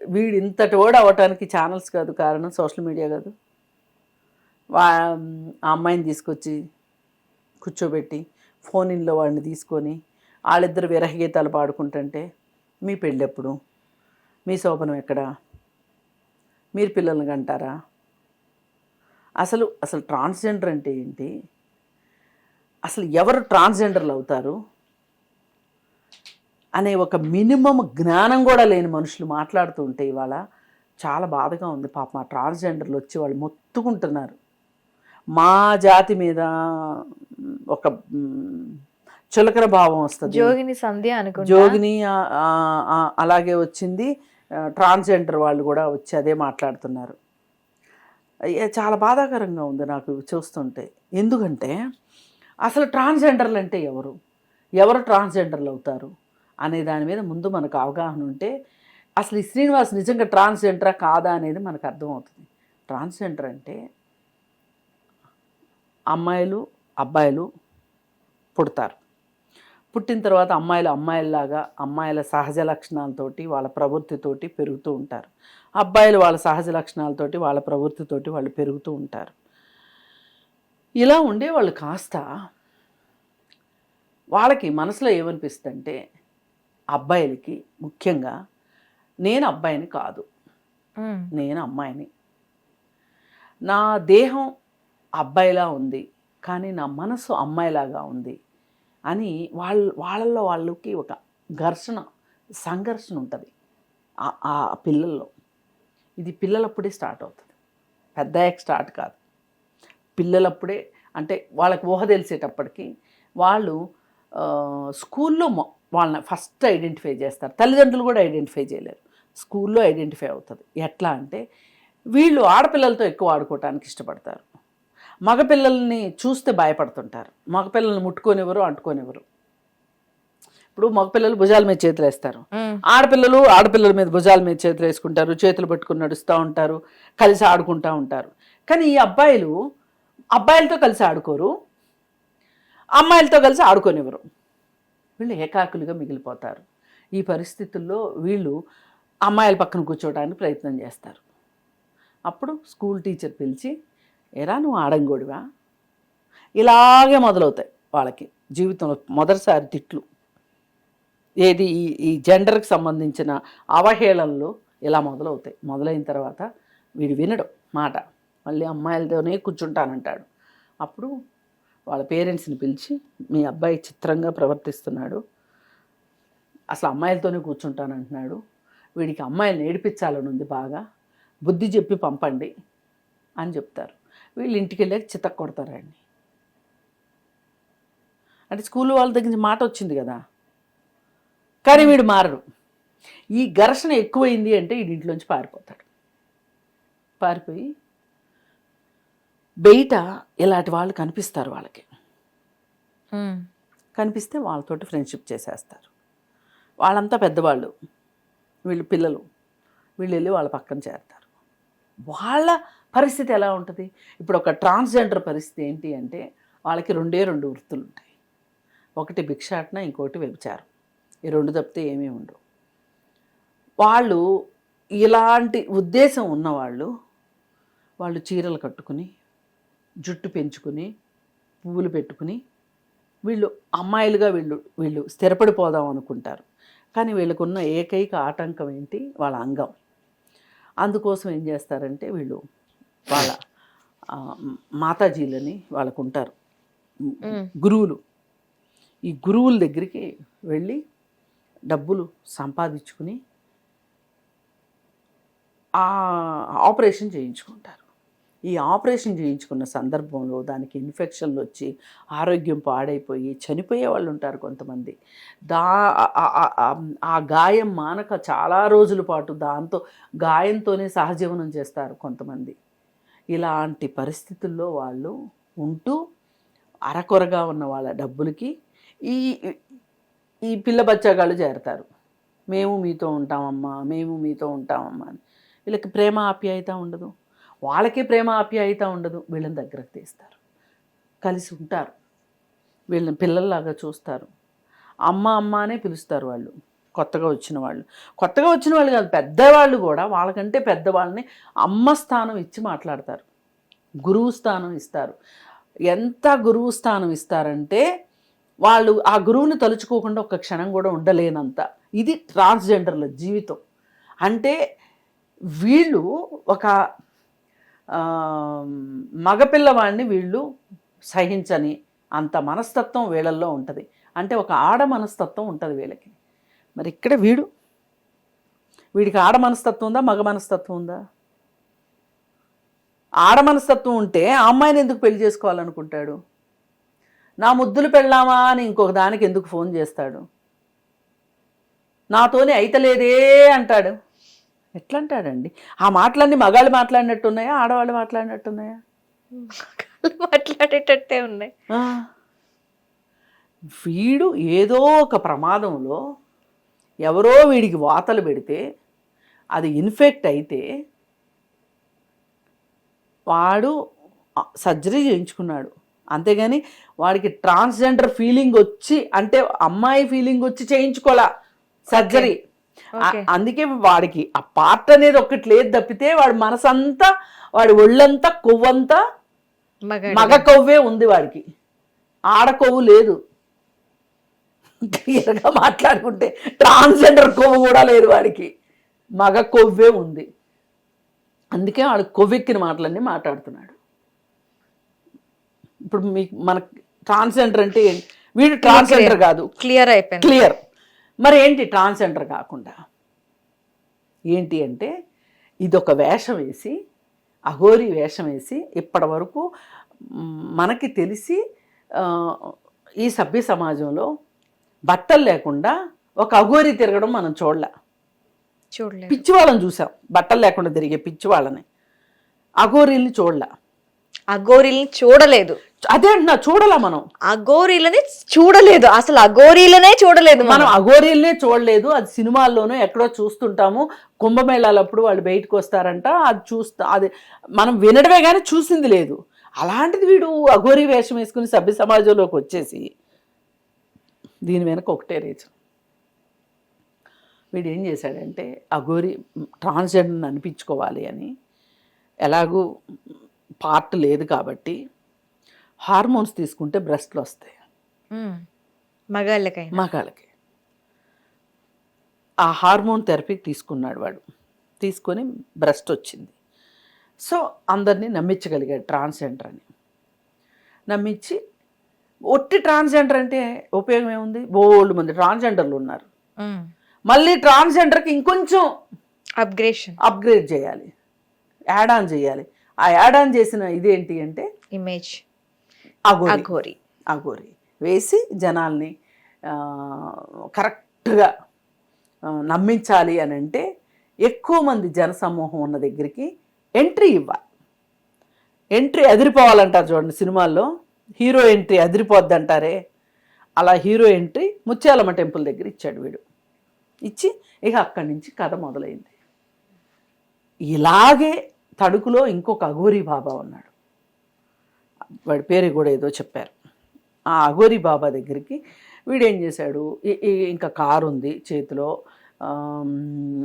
వీడు ఇంతటి ఓడి అవ్వటానికి ఛానల్స్ కాదు కారణం సోషల్ మీడియా కాదు. వా ఆ అమ్మాయిని తీసుకొచ్చి కూర్చోబెట్టి ఫోన్ ఇన్లో వాడిని తీసుకొని వాళ్ళిద్దరు విరహగీతాలు పాడుకుంటుంటే మీ పెళ్ళెప్పుడు? మీ శోభనం ఎక్కడ? మీరు పిల్లల్ని కంటారా? అసలు అసలు ట్రాన్స్జెండర్ అంటే ఏంటి? అసలు ఎవరు ట్రాన్స్జెండర్లు అవుతారు? అనే ఒక మినిమం జ్ఞానం కూడా లేని మనుషులు మాట్లాడుతూ ఉంటే ఇవాళ చాలా బాధగా ఉంది. పాప మా ట్రాన్స్జెండర్లు వచ్చి వాళ్ళు మొత్తుకుంటున్నారు. మా జాతి మీద ఒక మ్, చులకన భావం వస్తుంది. జోగిని సంధ్య అనుకుంటా? జోగిని అలాగే వచ్చింది. ట్రాన్స్జెండర్ వాళ్ళు కూడా వచ్చి అదే మాట్లాడుతున్నారు. చాలా బాధాకరంగా ఉంది నాకు చూస్తుంటే. ఎందుకంటే అసలు ట్రాన్స్జెండర్లు అంటే ఎవరు? ఎవరు ట్రాన్స్జెండర్లు అవుతారు? అనే దాని మీద ముందు మనకు అవగాహన ఉంటే అసలు ఈ శ్రీనివాస్ నిజంగా ట్రాన్స్జెండరా కాదా అనేది మనకు అర్థమవుతుంది. ట్రాన్స్జెండర్ అంటే అమ్మాయిలు అబ్బాయిలు పుడతారు. పుట్టిన తర్వాత అమ్మాయిలు అమ్మాయిల్లాగా అమ్మాయిల సహజ లక్షణాలతోటి వాళ్ళ ప్రవృత్తితోటి పెరుగుతూ ఉంటారు. అబ్బాయిలు వాళ్ళ సహజ లక్షణాలతోటి వాళ్ళ ప్రవృత్తితోటి వాళ్ళు పెరుగుతూ ఉంటారు. ఇలా ఉండే వాళ్ళు కాస్త వాళ్ళకి మనసులో ఏమనిపిస్తుందంటే అబ్బాయిలకి ముఖ్యంగా నేను అబ్బాయిని కాదు. నేను అమ్మాయిని. నా దేహం అబ్బాయిలా ఉంది కానీ నా మనసు అమ్మాయిలాగా ఉంది అని వాళ్ళ వాళ్ళల్లో వాళ్ళకి ఒక ఘర్షణ సంఘర్షణ ఉంటుంది ఆ- పిల్లల్లో. ఇది పిల్లలప్పుడే స్టార్ట్ అవుతుంది. పెద్దయ్యాక స్టార్ట్ కాదు. పిల్లలప్పుడే అంటే వాళ్ళకి ఊహ తెలిసేటప్పటికి వాళ్ళు స్కూల్లో వాళ్ళని ఫస్ట్ ఐడెంటిఫై చేస్తారు. తల్లిదండ్రులు కూడా ఐడెంటిఫై చేయలేరు. స్కూల్లో ఐడెంటిఫై అవుతుంది. ఎట్లా అంటే వీళ్ళు ఆడపిల్లలతో ఎక్కువ ఆడుకోవటానికి ఇష్టపడతారు. మగపిల్లల్ని చూస్తే భయపడుతుంటారు. మగపిల్లల్ని ముట్టుకోనివ్వరు అంటుకోనివ్వరు. ఇప్పుడు మగపిల్లలు భుజాల మీద చేతులు వేస్తారు. ఆడపిల్లలు ఆడపిల్లల మీద భుజాల మీద చేతులు వేసుకుంటారు చేతులు పట్టుకుని నడుస్తూ ఉంటారు కలిసి ఆడుకుంటూ ఉంటారు. కానీ ఈ అబ్బాయిలు అబ్బాయిలతో కలిసి ఆడుకోరు అమ్మాయిలతో కలిసి ఆడుకోనివ్వరు. వీళ్ళు ఏకాకులుగా మిగిలిపోతారు. ఈ పరిస్థితుల్లో వీళ్ళు అమ్మాయిల పక్కన కూర్చోవడానికి ప్రయత్నం చేస్తారు. అప్పుడు స్కూల్ టీచర్ పిలిచి ఎరా నువ్వు ఆడంగోడివా? ఇలాగే మొదలవుతాయి వాళ్ళకి జీవితంలో మొదటిసారి తిట్లు. ఏది ఈ ఈ జెండర్కి సంబంధించిన అవహేళనలు ఇలా మొదలవుతాయి. మొదలైన తర్వాత వీడు వినడు మాట. మళ్ళీ అమ్మాయిలతోనే కూర్చుంటానంటాడు. అప్పుడు వాళ్ళ పేరెంట్స్ని పిలిచి మీ అబ్బాయి చిత్రంగా ప్రవర్తిస్తున్నాడు. అసలు అమ్మాయిలతోనే కూర్చుంటానంటున్నాడు వీడికి అమ్మాయిలు నేర్పించాలని ఉంది బాగా. బుద్ధి చెప్పి పంపండి అని చెప్తారు. వీళ్ళు ఇంటికి వెళ్ళాక చితక్ కొడతారండి అంటే స్కూల్ వాళ్ళ దగ్గర నుంచి మాట వచ్చింది కదా. కానీ వీడు మారడు ఈ ఘర్షణ ఎక్కువైంది అంటే వీడి ఇంట్లోంచి పారిపోతాడు. పారిపోయి బయట ఇలాంటి వాళ్ళు కనిపిస్తారు వాళ్ళకి. కనిపిస్తే వాళ్ళతోటి ఫ్రెండ్షిప్ చేసేస్తారు. వాళ్ళంతా పెద్దవాళ్ళు వీళ్ళు పిల్లలు వీళ్ళు వెళ్ళి వాళ్ళ పక్కన చేరతారు. వాళ్ళ పరిస్థితి ఎలా ఉంటుంది? ఇప్పుడు ఒక ట్రాన్స్జెండర్ పరిస్థితి ఏంటి అంటే వాళ్ళకి రెండే రెండు వృత్తులు ఉంటాయి ఒకటి భిక్షాటన ఇంకోటి వ్యభిచారం. ఈ రెండు తప్పితే ఏమీ ఉండవు. వాళ్ళు ఇలాంటి ఉద్దేశం ఉన్నవాళ్ళు వాళ్ళు చీరలు కట్టుకుని జుట్టు పెంచుకుని పువ్వులు పెట్టుకుని వీళ్ళు అమ్మాయిలుగా వీళ్ళు వీళ్ళు స్థిరపడిపోదాం అనుకుంటారు. కానీ వీళ్ళకున్న ఏకైక ఆటంకం ఏంటి? వాళ్ళ అంగం. అందుకోసం ఏం చేస్తారంటే వీళ్ళు వాళ్ళ మాతాజీలని వాళ్ళకు ఉంటారు. గురువులు. ఈ గురువుల దగ్గరికి వెళ్ళి డబ్బులు సంపాదించుకుని ఆపరేషన్ చేయించుకుంటారు ఈ ఆపరేషన్ చేయించుకున్న సందర్భంలో దానికి ఇన్ఫెక్షన్లు వచ్చి ఆరోగ్యం పాడైపోయి చనిపోయే వాళ్ళు ఉంటారు కొంతమంది. దా ఆ- గాయం మానక చాలా రోజుల పాటు దాంతో గాయంతోనే సహజీవనం చేస్తారు కొంతమంది. ఇలాంటి పరిస్థితుల్లో వాళ్ళు ఉంటూ అరకొరగా ఉన్న వాళ్ళ డబ్బులకి ఈ ఈ పిల్ల బచ్చగాళ్ళు చేరతారు. మేము మీతో ఉంటామమ్మా మేము మీతో ఉంటామమ్మా అని. వీళ్ళకి ప్రేమ ఆప్యాయత ఉండదు. వాళ్ళకి ప్రేమ ఆప్యాయత ఉండదు. వీళ్ళని దగ్గరకు తీస్తారు. కలిసి ఉంటారు. వీళ్ళని పిల్లల్లాగా చూస్తారు. అమ్మ అమ్మ అనే పిలుస్తారు వాళ్ళు. కొత్తగా వచ్చిన వాళ్ళు. కొత్తగా వచ్చిన వాళ్ళు కాదు పెద్దవాళ్ళు కూడా వాళ్ళకంటే పెద్దవాళ్ళని అమ్మ స్థానం ఇచ్చి మాట్లాడతారు. గురువు స్థానం ఇస్తారు. ఎంత గురువు స్థానం ఇస్తారంటే వాళ్ళు ఆ గురువుని తలుచుకోకుండా ఒక క్షణం కూడా ఉండలేనంత. ఇది ట్రాన్స్జెండర్ల జీవితం. అంటే వీళ్ళు ఒక మగపిల్లవాడిని వీళ్ళు సహించని అంత మనస్తత్వం వీళ్ళల్లో ఉంటుంది. అంటే ఒక ఆడ మనస్తత్వం ఉంటుంది వీళ్ళకి. మరి ఇక్కడ వీడు? వీడికి ఆడ మనస్తత్వం ఉందా మగ మనస్తత్వం ఉందా? ఆడ మనస్తత్వం ఉంటే ఆ అమ్మాయిని ఎందుకు పెళ్ళి చేసుకోవాలనుకుంటాడు? నా ముద్దులు పెళ్ళామా అని ఇంకొక దానికి ఎందుకు ఫోన్ చేస్తాడు? నాతోనే అయితలేదే అంటాడు. ఎట్లా అంటాడండి ఆ మాటలన్నీ మగాళ్ళు మాట్లాడినట్టున్నాయా? ఆడవాళ్ళు మాట్లాడినట్టున్నాయా? మాట్లాడేటట్టే ఉన్నాయి. వీడు ఏదో ఒక ప్రమాదంలో ఎవరో వీడికి వాతలు పెడితే అది ఇన్ఫెక్ట్ అయితే వాడు సర్జరీ చేయించుకున్నాడు. అంతేగాని వాడికి ట్రాన్స్జెండర్ ఫీలింగ్ వచ్చి అంటే అమ్మాయి ఫీలింగ్ వచ్చి చేయించుకోవాలా సర్జరీ. అందుకే వాడికి ఆ పార్ట్ అనేది ఒకటి లేదు తప్పితే వాడి మనసంతా వాడి ఒళ్ళంతా కొవ్వంతా మగ కొవ్వే ఉంది వాడికి. ఆడ కొవ్వు లేదు. క్లియర్గా మాట్లాడుకుంటే ట్రాన్స్జెండర్ కొవ్వు కూడా లేదు వాడికి. మగ కొవ్వే ఉంది. అందుకే వాడు కొవ్వెక్కిన మాటలన్నీ మాట్లాడుతున్నాడు. ఇప్పుడు మీకు మన ట్రాన్స్జెండర్ అంటే? వీడు ట్రాన్స్జెండర్ కాదు. క్లియర్ అయిపోయింది. క్లియర్ మరి ఏంటి ట్రాన్స్జెండర్ కాకుండా? ఏంటి అంటే ఇదొక వేషం వేసి అఘోరి వేషం వేసి ఇప్పటి వరకు మనకి తెలిసి ఈ సభ్య సమాజంలో బట్టలు లేకుండా ఒక అఘోరి తిరగడం మనం చూడలే. చూడలేదు. పిచ్చి వాళ్ళని చూసాం. బట్టలు లేకుండా తిరిగే పిచ్చి వాళ్ళని అఘోరీల్ని చూడలే. అగోరీలని చూడలేదు. అదే అంటున్నా చూడలే మనం? అగోరీలని చూడలేదు. అసలు అగోరీలనే చూడలేదు మనం. అఘోరీలనే చూడలేదు. అది సినిమాల్లోనూ ఎక్కడో చూస్తుంటాము. కుంభమేళాలప్పుడు వాళ్ళు బయటకు వస్తారంట. అది చూస్తా అది మనం వినడమే కానీ చూసింది లేదు. అలాంటిది వీడు అఘోరీ వేషం వేసుకుని సభ్య సమాజంలోకి వచ్చేసి దీని వెనక ఒకటే రీజన్. వీడు ఏం చేశాడంటే అఘోరి ట్రాన్స్జెండర్ని అనిపించుకోవాలి అని ఎలాగూ పార్ట్ లేదు కాబట్టి హార్మోన్స్ తీసుకుంటే బ్రెస్ట్లు వస్తాయి. ఉమ్. మగాళ్ళకైనా. మగాళ్ళకి. ఆ హార్మోన్ థెరపీ తీసుకున్నాడు వాడు. తీసుకొని బ్రెస్ట్ వచ్చింది. సో అందరినీ నమ్మించగలిగాడు ట్రాన్స్జెండర్ అని. నమ్మించి ఒట్టి ట్రాన్స్జెండర్ అంటే ఉపయోగం ఏముంది? బోల్డ్ మంది ట్రాన్స్జెండర్లు ఉన్నారు. మళ్ళీ ట్రాన్స్జెండర్కి ఇంకొంచెం అప్గ్రేషన్ అప్గ్రేడ్ చేయాలి. యాడ్ ఆన్ చేయాలి. ఆ యాడ్ ఆన్ చేసిన ఇదేంటి అంటే ఇమేజ్ అఘోరి. అఘోరి. వేసి జనాల్ని కరెక్ట్గా నమ్మించాలి అని అంటే ఎక్కువ మంది జనసమూహం ఉన్న దగ్గరికి ఎంట్రీ ఇవ్వాలి. ఎంట్రీ అదిరిపోవాలంటారు చూడండి సినిమాల్లో. హీరో ఎంట్రీ అదిరిపోద్ది అంటారే అలా హీరో ఎంట్రీ ముత్యాలమ్మ టెంపుల్ దగ్గర ఇచ్చాడు వీడు. ఇచ్చి ఇక అక్కడి నుంచి కథ మొదలైంది. ఇలాగే తణుకులో ఇంకొక అఘోరీ బాబా ఉన్నాడు. వాడి పేరు కూడా ఏదో చెప్పారు. ఆ అఘోరి బాబా దగ్గరికి వీడేం చేశాడు? ఈ- ఇంకా కారు ఉంది చేతిలో.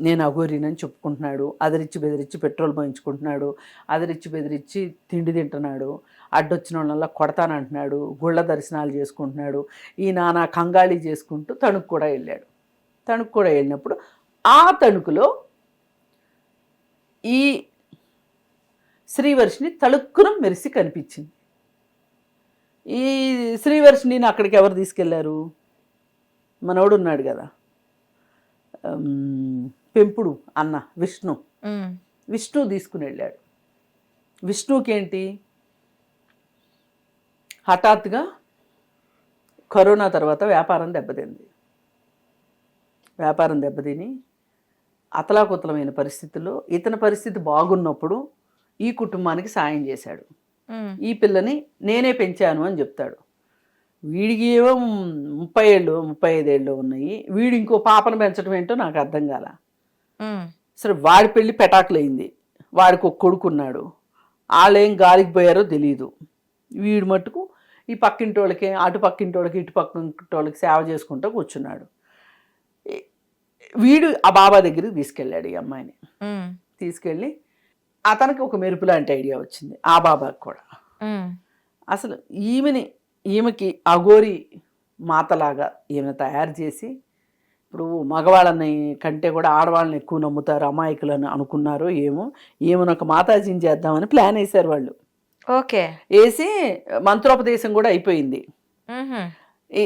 నేను అఘోరినని చెప్పుకుంటున్నాడు. అదిరిచ్చి బెదిరించి పెట్రోల్ పోయించుకుంటున్నాడు. అదిరిచ్చి బెదిరించి తిండి తింటున్నాడు. అడ్డొచ్చిన వాళ్ళ కొడతానంటున్నాడు గుళ్ళ దర్శనాలు చేసుకుంటున్నాడు. ఈ నానా కంగాళి చేసుకుంటూ తణుకు కూడా వెళ్ళాడు. తణుకు కూడా వెళ్ళినప్పుడు ఆ తణుకులో ఈ శ్రీవర్షిని తళుక్కున మెరిసి కనిపించింది. ఈ శ్రీవర్షిని అక్కడికి ఎవరు తీసుకెళ్ళారు? మనోడు ఉన్నాడు కదా పెంపుడు అన్న విష్ణు. విష్ణు తీసుకుని వెళ్ళాడు విష్ణుకి ఏంటి హఠాత్తుగా కరోనా తర్వాత వ్యాపారం దెబ్బతింది. వ్యాపారం దెబ్బతిని అతలాకుతలమైన పరిస్థితుల్లో ఇతని పరిస్థితి బాగున్నప్పుడు ఈ కుటుంబానికి సాయం చేశాడు. ఈ పిల్లని నేనే పెంచాను అని చెప్తాడు. వీడికి ఏమో ముప్పై ఏళ్ళు ముప్పై ఐదేళ్ళు ఉన్నాయి. వీడు ఇంకో పాపను పెంచడం ఏంటో నాకు అర్థం కాల. సరే వాడి పెళ్ళి పెటాకులైంది. వాడికి ఒక కొడుకున్నాడు. వాళ్ళేం గాలికి పోయారో తెలియదు వీడు మట్టుకు ఈ పక్కింటి వాళ్ళకి అటు పక్కింటి వాళ్ళకి ఇటు పక్కింటి వాళ్ళకి సేవ చేసుకుంటూ కూర్చున్నాడు. వీడు ఆ బాబా దగ్గరికి తీసుకెళ్ళాడు ఈ అమ్మాయిని. తీసుకెళ్ళి అతనికి ఒక మెరుపు లాంటి ఐడియా వచ్చింది ఆ బాబాకి కూడా. అసలు ఈమెని ఈమెకి అఘోరి మాతలాగా ఈమె తయారు చేసి ఇప్పుడు మగవాళ్ళని కంటే కూడా ఆడవాళ్ళని ఎక్కువ నమ్ముతారు అమాయకులని అనుకున్నారు ఏమో ఈమెను ఒక మాతాజీని చేద్దామని ప్లాన్ వేశారు వాళ్ళు. ఓకే. వేసి మంత్రోపదేశం కూడా అయిపోయింది.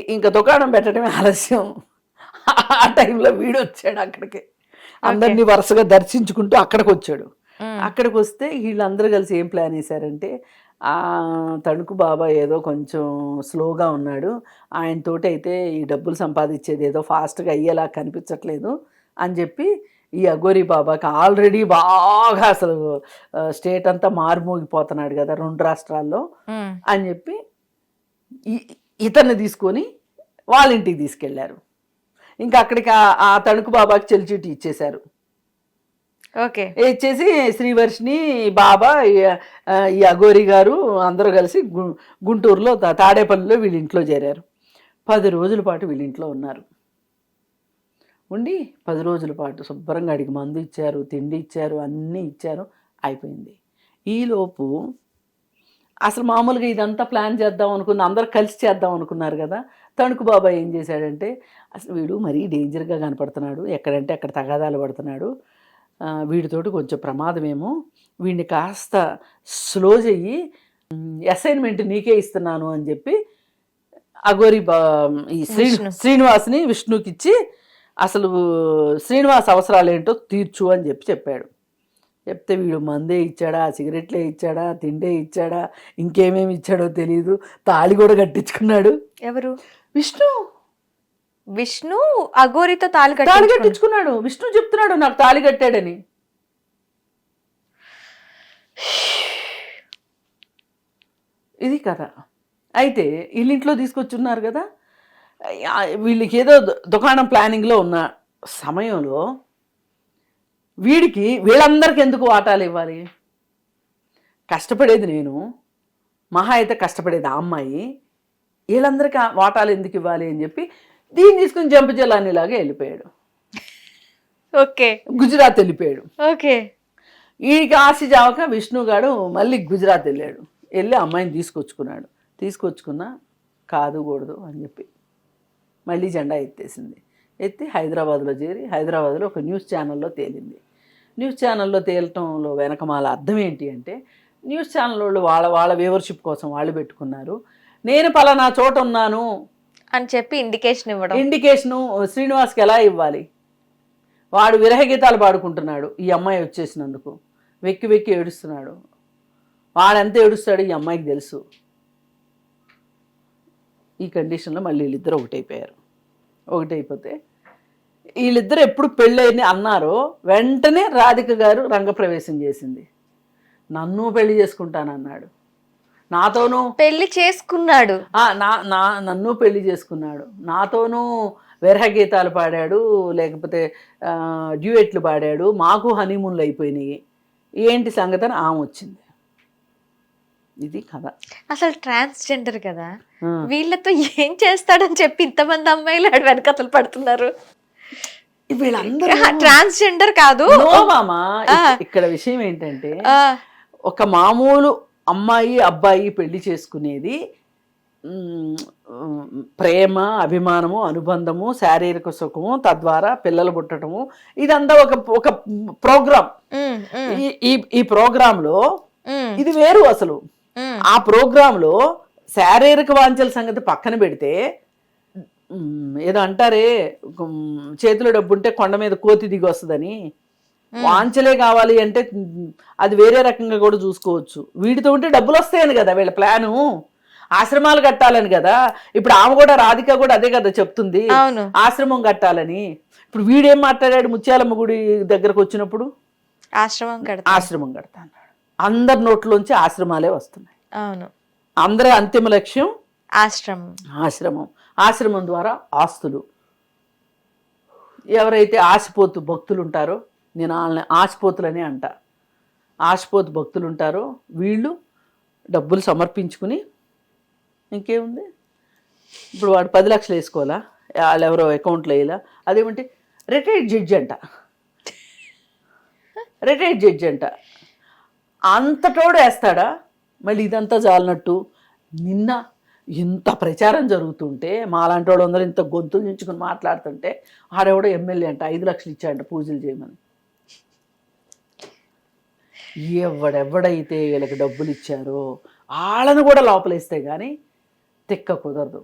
ఇంకా దుకాణం పెట్టడమే ఆలస్యం. ఆ టైంలో వీడు వచ్చాడు అక్కడికి. అందరినీ వరుసగా దర్శించుకుంటూ అక్కడికి వచ్చాడు. అక్కడికి వస్తే వీళ్ళందరూ కలిసి ఏం ప్లాన్ వేశారంటే ఆ తణుకు బాబా ఏదో కొంచెం స్లోగా ఉన్నాడు. ఆయనతోటి అయితే ఈ డబ్బులు సంపాదించేది ఏదో ఫాస్ట్గా అయ్యేలా కనిపించట్లేదు అని చెప్పి ఈ అఘోరి బాబాకి ఆల్రెడీ బాగా అసలు స్టేట్ అంతా మారుమోగిపోతున్నాడు కదా రెండు రాష్ట్రాల్లో అని చెప్పి ఇతన్ని తీసుకొని వాళ్ళ ఇంటికి తీసుకెళ్ళారు. ఇంకా అక్కడికి ఆ- తణుకు బాబాకి చెల్లిచీటి ఇచ్చేశారు. ఇచ్చేసి శ్రీవర్షిని బాబా ఈ- అఘోరి గారు అందరూ కలిసి గు- గుంటూరులో తాడేపల్లిలో వీళ్ళ ఇంట్లో చేరారు. పది రోజుల పాటు వీళ్ళ ఇంట్లో ఉన్నారు. ఉండి పది రోజుల పాటు శుభ్రంగా అడిగి మందు ఇచ్చారు తిండి ఇచ్చారు అన్నీ ఇచ్చారు అయిపోయింది. ఈలోపు అసలు మామూలుగా ఇదంతా ప్లాన్ చేద్దాం అనుకున్న అందరూ కలిసి చేద్దాం అనుకున్నారు కదా. తణుకు బాబా ఏం చేశాడంటే అసలు వీడు మరీ డేంజర్గా కనపడుతున్నాడు ఎక్కడంటే అక్కడ తగాదాలు పడుతున్నాడు వీడితోటి కొంచెం ప్రమాదమేమో. వీడిని కాస్త స్లో చెయ్యి అసైన్మెంట్ నీకే ఇస్తున్నాను అని చెప్పి అగోరి బా ఈ శ్రీ. శ్రీనివాస్ని విష్ణుకి ఇచ్చి అసలు శ్రీనివాస్ అవసరాలు ఏంటో తీర్చు అని చెప్పి చెప్పాడు. చెప్తే వీడు మందే ఇచ్చాడా సిగరెట్లే ఇచ్చాడా తిండే ఇచ్చాడా ఇంకేమేమి ఇచ్చాడో తెలియదు తాళి కూడా కట్టించుకున్నాడు. ఎవరు? విష్ణు. విష్ణు అఘోరితో తాళి తాళి కట్టించుకున్నాడు. విష్ణు చెప్తున్నాడు నాకు తాళి కట్టాడని. ఇది కథ. అయితే వీళ్ళింట్లో తీసుకొచ్చున్నారు కదా. వీళ్ళకి ఏదో దుకాణం ప్లానింగ్లో ఉన్న సమయంలో వీడికి వీళ్ళందరికీ ఎందుకు వాటాలు ఇవ్వాలి? కష్టపడేది నేను. మహా అయితే కష్టపడేది ఆ అమ్మాయి. వీళ్ళందరికీ వాటాలు ఎందుకు ఇవ్వాలి అని చెప్పి దీన్ని తీసుకుని జంప జలానిలాగా వెళ్ళిపోయాడు. ఓకే. గుజరాత్ వెళ్ళిపోయాడు. ఓకే. వీడికి ఆశ జావక విష్ణుగాడు మళ్ళీ గుజరాత్ వెళ్ళాడు. వెళ్ళి అమ్మాయిని తీసుకొచ్చుకున్నాడు. తీసుకొచ్చుకున్నా కాదు కూడదు అని చెప్పి మళ్ళీ జెండా ఎత్తేసింది. ఎత్తి హైదరాబాద్లో చేరి హైదరాబాద్లో ఒక న్యూస్ ఛానల్లో తేలింది. న్యూస్ ఛానల్లో తేలటంలో వెనకమాల అర్థం ఏంటి అంటే న్యూస్ ఛానల్ వాళ్ళు వాళ్ళ వాళ్ళ వ్యూవర్షిప్ కోసం వాళ్ళు పెట్టుకున్నారు. నేను పలానా చోట ఉన్నాను. అని చెప్పి ఇండికేషన్ ఇవ్వడం. ఇండికేషన్ శ్రీనివాస్కి ఎలా ఇవ్వాలి? వాడు విరహ గీతాలు పాడుకుంటున్నాడు ఈ అమ్మాయి వచ్చేసినందుకు. వెక్కి వెక్కి ఏడుస్తున్నాడు. వాడెంత ఏడుస్తాడు ఈ అమ్మాయికి తెలుసు. ఈ కండిషన్లో మళ్ళీ వీళ్ళిద్దరు ఒకటైపోయారు. ఒకటైపోతే వీళ్ళిద్దరు ఎప్పుడు పెళ్ళని అన్నారో వెంటనే రాధిక గారు రంగప్రవేశం చేసింది. నన్ను పెళ్ళి చేసుకుంటానన్నాడు. నాతోనూ పెళ్ళి చేసుకున్నాడు. నా నా నన్ను పెళ్ళి చేసుకున్నాడు. నాతోనూ విరహ గీతాలు పాడాడు లేకపోతే డ్యూయెట్లు పాడాడు. మాకు హనీమూన్లు అయిపోయినాయి. ఏంటి సంగతి అని ఆమె వచ్చింది. ఇది కథ. అసలు ట్రాన్స్జెండర్ కదా. వీళ్ళతో ఏం చేస్తాడని చెప్పి ఇంతమంది అమ్మాయిలు ఆడ వెనకతలు పడుతున్నారు. వీళ్ళందరూ ట్రాన్స్జెండర్ కాదు. ఇక్కడ విషయం ఏంటంటే ఒక మామూలు అమ్మాయి అబ్బాయి పెళ్ళి చేసుకునేది ప్రేమ అభిమానము అనుబంధము శారీరక సుఖము తద్వారా పిల్లలు పుట్టడము ఇదంతా ఒక ఒక ప్రోగ్రామ్ ఈ ఈ ప్రోగ్రాంలో ఇది వేరు అసలు. ఆ ప్రోగ్రాంలో శారీరక వాంఛల సంగతి పక్కన పెడితే ఏదో అంటారే చేతిలో డబ్బు ఉంటే కొండ మీద కోతి దిగి వస్తుందని వాంఛలే కావాలి అంటే అది వేరే రకంగా కూడా చూసుకోవచ్చు. వీటితో ఉంటే డబ్బులు వస్తాయని కదా వీళ్ళ ప్లాను. ఆశ్రమాలు కట్టాలని కదా. ఇప్పుడు ఆమె కూడా రాధిక కూడా అదే కదా చెప్తుంది. అవును. ఆశ్రమం కట్టాలని. ఇప్పుడు వీడేం మాట్లాడాడు ముత్యాలమ్మ గుడి దగ్గరకు వచ్చినప్పుడు? ఆశ్రమం కడతా ఆశ్రమం కడతా అన్నాడు అందరి నోట్లోంచి ఆశ్రమాలే వస్తున్నాయి. అవును. అందరి అంతిమ లక్ష్యం? ఆశ్రమం. ఆశ్రమం. ఆశ్రమం ద్వారా ఆస్తులు. ఎవరైతే ఆశపోతు భక్తులు ఉంటారో నేను వాళ్ళని ఆశపోతులనే అంట. ఆశపోతు భక్తులు ఉంటారో వీళ్ళు డబ్బులు సమర్పించుకుని ఇంకేముంది? ఇప్పుడు వాడు పది లక్షలు వేసుకోవాలా? వాళ్ళు ఎవరో అకౌంట్లో వేయాలా? అదేమంటే రిటైర్డ్ జడ్జి అంట. రిటైర్డ్ జడ్జి అంట. అంతటోడు వేస్తాడా? మళ్ళీ ఇదంతా జాలినట్టు. నిన్న ఇంత ప్రచారం జరుగుతుంటే మాలాంటి వాడు ఇంత గొంతులు దించుకుని మాట్లాడుతుంటే ఆడెవడో ఎమ్మెల్యే అంట. ఐదు లక్షలు ఇచ్చాడంట పూజలు చేయమని. ఎవడెవడైతే వీళ్ళకి డబ్బులు ఇచ్చారో వాళ్ళను కూడా లోపలేస్తే కానీ తిక్క కుదరదు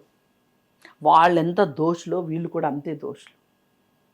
వాళ్ళెంత దోషులో వీళ్ళు కూడా అంతే దోషులు.